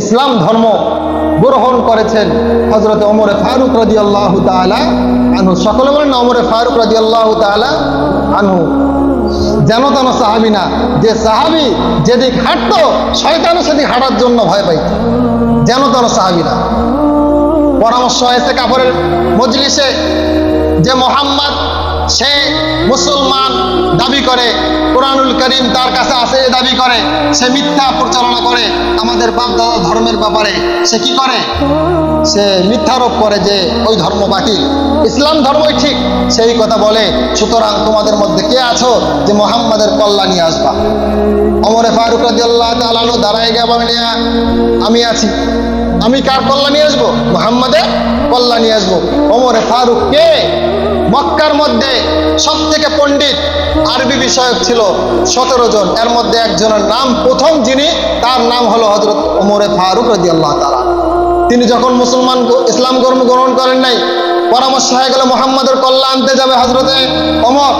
ইসলাম ধর্ম গ্রহণ করেছেন হজরত ওমরে ফারুক রাজি আল্লাহ তালা আনহু। সকলে বলেন না, ওমরে ফারুক রাজি আল্লাহ তালা আনহু। যেন তেন সাহাবি না, যে সাহাবি যেদিক হাঁটতো, শয়তানও সেদিক হাঁটার জন্য ভয় পাইত। যেন তেন সাহাবি না। পরামর্শ হয়েছে কাপড়ের মজলিসে যে মোহাম্মদ সে মুসলমান দাবি করে, কোরআনুল করিম তার কাছে আছে দাবি করে, সে মিথ্যা প্রচারণা করে আমাদের বাপ দাদা ধর্মের ব্যাপারে। সে কি করে? সে মিথ্যারোপ করে যে ওই ধর্ম বাতিল। ইসলাম ধর্মই ঠিক, সেই কথা বলে, সুতরাং তোমাদের মধ্যে কে আছো যে মোহাম্মদের কল্যাণ নিয়ে আসবা? অমরে ফারুক রাজিয়াল্লাহ তালানু দাঁড়ায় গিয়ে আমি আছি। আমি কার কল্যাণী আসব? মোহাম্মদের কল্যাণী আসব। অমরে ফারুক কে? মক্কার মধ্যে সব থেকে পণ্ডিত আরবি বিষয়ক ছিল সতেরো জন। এর মধ্যে একজনের নাম, প্রথম যিনি, তার নাম হলো হজরত ওমরে ফারুক রাজি আল্লাহ তালা তিনি যখন মুসলমান ইসলাম ধর্ম গ্রহণ করেন নাই, পরামর্শ হয়ে গেল, মোহাম্মদের কল্যাণ আনতে যাবে হজরতে অমর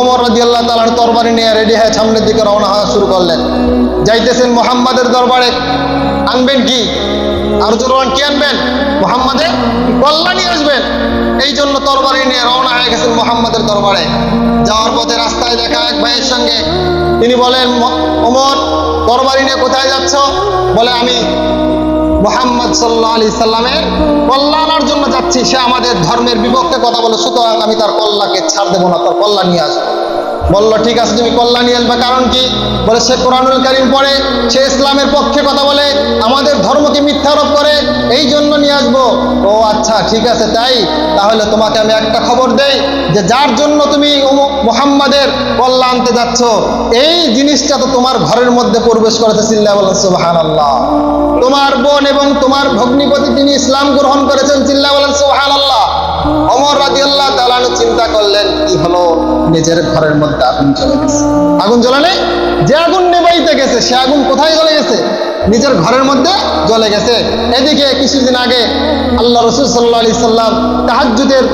অমর রাজি আল্লাহ তালার তরবারি নিয়ে রেডি হয়ে সামনের দিকে রওনা হওয়া শুরু করলেন। যাইতেছেন মোহাম্মদের দরবারে। আনবেন কি? আর কি আনবেন? মোহাম্মদের নিয়ে আসবেন। জন্য তরবারি নিয়ে রওনা হয়ে গেছেন মোহাম্মদের দরবারে। যাওয়ার পথে রাস্তায় দেখা এক ভাইয়ের সঙ্গে। তিনি বলেন, "ম- ওমর, তরবারি নিয়ে কোথায় যাচ্ছ? বলে, আমি মোহাম্মদ সাল্লাহ আলি সাল্লামের কল্যাণের জন্য যাচ্ছি। সে আমাদের ধর্মের বিপক্ষে কথা বলে, সুতরাং আমি তার কল্যাণকে ছাড় দেবো না, তার কল্যাণ নিয়ে আসব। বলল, ঠিক আছে, তুমি কল্যাণ আসবে কারণ কি? বলে, সে কোরআনুল কারিম পড়ে, সে ইসলামের পক্ষে কথা বলে, আমাদের ধর্মকে মিথ্যারোপ করে, এই জন্য নিয়ে আসব। ও আচ্ছা ঠিক আছে, তাই? তাহলে তোমাকে আমি একটা খবর দেই, যে যার জন্য তুমি মোহাম্মদের কল্যাণ আনতে যাচ্ছ, এই জিনিসটা তো তোমার ঘরের মধ্যে প্রবেশ করেছে চিল্লা বলেন সুবাহান আল্লাহ তোমার বোন এবং তোমার ভগ্নিপতি তিনি ইসলাম গ্রহণ করেছেন চিল্লা বলেন সুবাহান আল্লাহ অমর রাজি আল্লাহ তালানু চিন্তা করলেন, কি হলো? নিজের ঘরের মধ্যে আগুন জ্বলে গেছে। আগুন জ্বলে নেই যে আগুন নেবাইতে গেছে, সে আগুন কোথায় জ্বলে গেছে? নিজের ঘরের মধ্যে জ্বলে গেছে। এদিকে কিছুদিন আগে আল্লাহ রসুল সাল্লাহ আলি সাল্লাম তাহাজুদের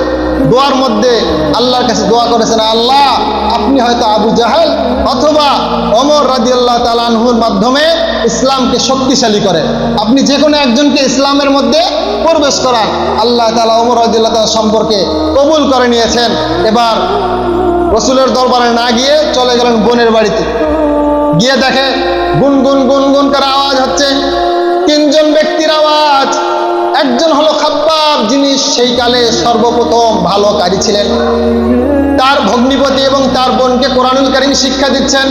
দোয়ার মধ্যে আল্লাহর কাছে দোয়া করেছেন, আল্লাহ, আপনি হয়তো আবু জাহেল অথবা অমর রাজি আল্লাহ তালানহুর মাধ্যমে ইসলামকে শক্তিশালী করেন আপনি যে কোনো একজনকে ইসলামের মধ্যে প্রবেশ করান, আল্লাহ তালা অমর আদুল্লাহ তালা সম্পর্কে কবুল করে নিয়েছেন। এবার রসুলের দরবারে না গিয়ে চলে গেলেন বোনের বাড়িতে। গিয়ে দেখে গুনগুন গুনগুন করে আওয়াজ হচ্ছে। তিনজন ব্যক্তির আওয়াজ। একজন হলো খাব্বাব যিনি সেই কালে সর্বপ্রথম ভালো কারি ছিলেন। তার ভগ্নিপতি এবং তার বোনকে কোরআনুল কারিম শিক্ষা দিচ্ছেন।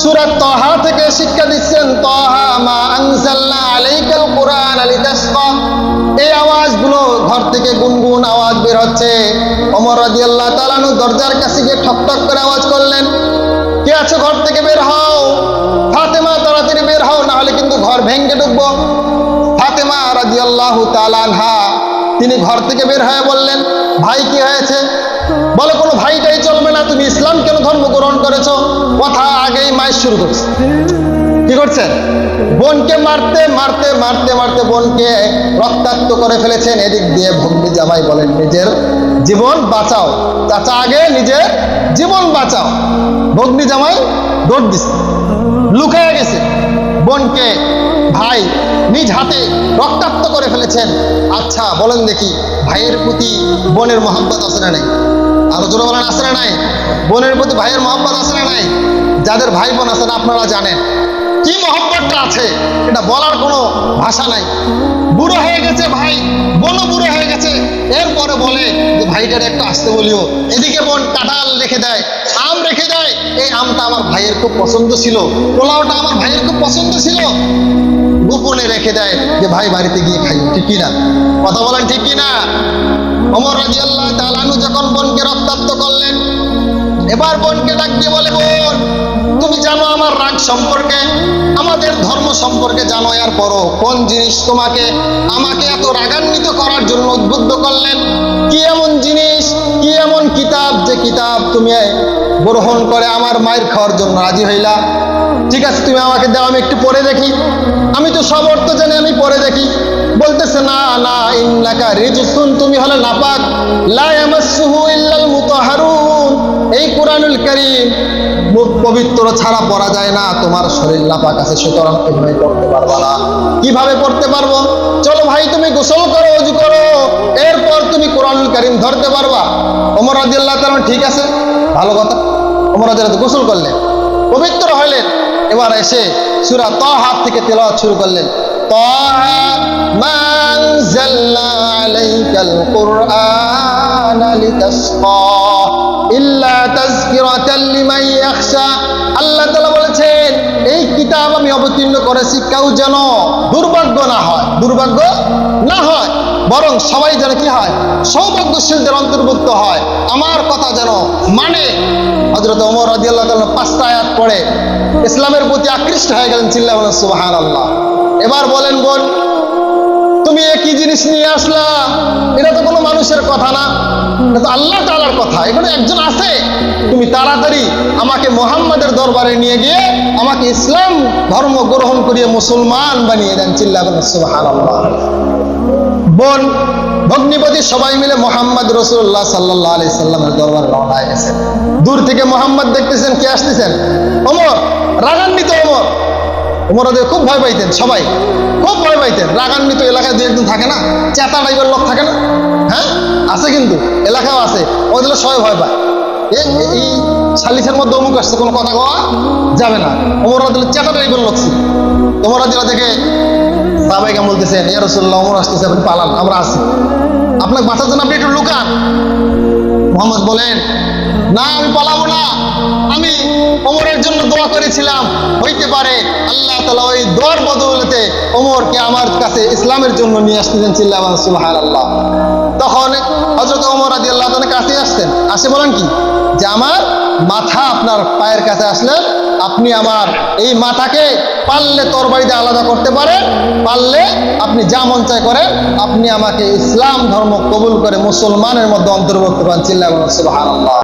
সুরাত তহা থেকে শিক্ষা দিচ্ছেন, তহা মা আনজালনা আলাইকাল কোরআন লিতাশকা এই আওয়াজগুলো ঘর থেকে গুনগুন আওয়াজ বের হচ্ছে। ওমর রাদিয়াল্লাহু তাআলা নু দরজার কাছে গিয়ে ঠক ঠক করে আওয়াজ করলেন, কে আছো ঘর থেকে বের হও? ফাতেমা তাড়াতাড়ি বের হও, না হলে কিন্তু ঘর ভেঙে ঢুকবো। ফাতেমা রাদিয়াল্লাহু তাআলা আনহা তিনি ঘর থেকে বের হয়ে বললেন, ভাই কি হয়েছে? বলো, কোনো ভাইটাই চলবে না। তুমি ইসলাম কেন ধর্ম গ্রহণ করেছ? কথা আগেই মায়ের শুরু করছে। কি করছেন বোনকে মারতে মারতে মারতে মারতে বোনকে রক্তাক্ত করে ফেলেছেন। এদিক দিয়ে ভগ্নি জামাই বলেন, নিজের জীবন বাঁচাও। চাচা, আগে নিজের জীবন বাঁচাও। ভগ্নি জামাই দৌড় দিছে। লুকায় গেছে। বোনকে ভাই নিজ হাতে রক্তাক্ত করে ফেলেছেন। আচ্ছা বলেন দেখি, ভাইয়ের প্রতি বোনের মহাব্বত আছে না নাই? আরও জোরে বলেন, আছে না নাই? বোনের প্রতি ভাইয়ের মহাব্বত আছে না নাই? যাদের ভাই বোন আছেন আপনারা জানেন। কি মহব্বতটা আছে? এটা বলার কোনো ভাষা নাই। বুড়ো হয়ে গেছে ভাই বোনও বুড়ো হয়ে গেছে। এরপরে বলে যে, ভাইটার একটু আসতে বলিও। এদিকে বোন কাঁঠাল রেখে দেয়, আম রেখে দেয়। এই আমটা আমার ভাইয়ের খুব পছন্দ ছিল। পোলাওটা আমার ভাইয়ের খুব পছন্দ ছিল। গোপনে রেখে দেয় যে, ভাই, বাড়িতে গিয়ে খাই। ঠিক কিনা? কথা বলেন ঠিক কিনা? অমর রাজি আল্লাহ তালানু যখন বোনকে রক্তাক্ত করলেন, এবার বোনকে ডাক দিয়ে বলে, বোন তুমি জানো আমার রাগ সম্পর্কে? আমাদের ধর্ম সম্পর্কে জানো এর পরও। কোন জিনিস তোমাকে, আমাকে এত রাগান্বিত করার জন্য উদ্বুদ্ধ করলেন? কি এমন জিনিস, কি এমন কিতাব যে কিতাব তুমি গ্রহণ করে আমার মায়ের খাওয়ার জন্য রাজি হইলা? ঠিক আছে, তুমি আমাকে দাও, আমি একটু পড়ে দেখি। আমি তো সব অর্থ জানি, আমি পড়ে দেখি। বলতেছে, না না, ইন্নাকা রিজসুন, তুমি হলে নাপাক। লা ইয়ামাসসুহু মুতাহহারুন এই কোরআনুল কারীম মুখ পবিত্র ছাড়া পড়া যায় না। তোমার শরীর নাপাক আছে, সুতরাং এভাবে পড়তে পারবা না। কীভাবে পড়তে পারব? চলো ভাই, তুমি গোসল করো, অজু করো। এরপর তুমি কোরআনুল কারিম ধরতে পারবা। ওমর রাজিয়াল্লাহ তাআলা ঠিক আছে, ভালো কথা। ওমর রাজিয়াল্লাহ গোসল করলেন। পবিত্র হলেন। এবার এসে সূরা তাহা থেকে তেলাওয়াত শুরু করলেন। তাহা মা আনজালনা আলাইকাল কুরআনা লিতাশকা ইল্লা তাযকিরাতাল লিমান ইয়াখশা আল্লাহ তাআলা বলেছেন, এই কিতাব আমি অবতীর্ণ করেছি কেউ যেন দুর্ভাগ্য না হয়। দুর্ভাগ্য না হয়, বরং সবাই যেন কি হয়? সৌভাগ্যশীলদের অন্তর্ভুক্ত হয়। আমার কথা যেন মানে। হজরত ওমর রাদিয়াল্লাহু তাআলা পাঁচটা আয়াত পড়ে, ইসলামের প্রতি আকৃষ্ট হয়ে গেলেন চিল্লা বলেন, সুবহানাল্লাহ। এবার বলেন বোন, তুমি একই জিনিস নিয়ে আসলা? এটা তো কোনো মানুষের কথা না। এটা তো আল্লাহ তাআলার কথা। এখানে একজন আছে। তুমি তাড়াতাড়ি আমাকে মোহাম্মদের দরবারে নিয়ে গিয়ে আমাকে ইসলাম ধর্ম গ্রহণ করিয়ে মুসলমান বানিয়ে দেন। চিল্লা বোন, ভগ্নিপতি সবাই মিলে মোহাম্মদ রসুল্লাহ সাল্লাহ আলি সাল্লামের দরবারে রওনা গেছেন দূর থেকে মোহাম্মদ দেখতেছেন, কে আসতেছেন? ওমর, রাগান্বিত ওমর। ওমর ওদের খুব ভয় পাইতেন সবাই। খুব ভয় পাইতেন। রাগান্বিত এলাকায় দু একজন থাকে না? চেতা টাইপের লোক থাকে না? হ্যাঁ? আছে কিন্তু। এলাকাও আছে। ওদের সবাই ভয় পায়। এই সালিসের মধ্যে অমুক আসছে, কোনো কথা কওয়া যাবে না। ওমর রাদিল চেতা টাইপের লোক ছিল। ওমর রাদিল থেকে সাহাবাইকে বলতেছেন, ইয়া রাসূলুল্লাহ ওমর আসতেছে, আপনি পালান, আমরা আছি। আপনাকে বাঁচার জন্য আপনি একটু লুকান। মোহাম্মদ বলেন, না, আমি পালাবো না। ওমরের জন্য দোয়া করেছিলাম। হইতে পারে আল্লাহ তালা ওই দোয়ার বদলতে ওমরকে আমার কাছে ইসলামের জন্য নিয়ে আসতেছেন চিল্লা সুলহান আল্লাহ তখন হজরত ওমর আদি আল্লাহ তাদের কাছে আসতেন আসে বলেন কি? যে আমার মাথা আপনার পায়ের কাছে আসলে আপনি আমার এই মাথাকে পারলে তরবারিতে আলাদা করতে পারেন, পারলে আপনি যা মন চায় করেন, আপনি আমাকে ইসলাম ধর্ম কবুল করে মুসলমানের মধ্যে অন্তর্ভুক্ত করেন চিল্লা সুবহানাল্লাহ।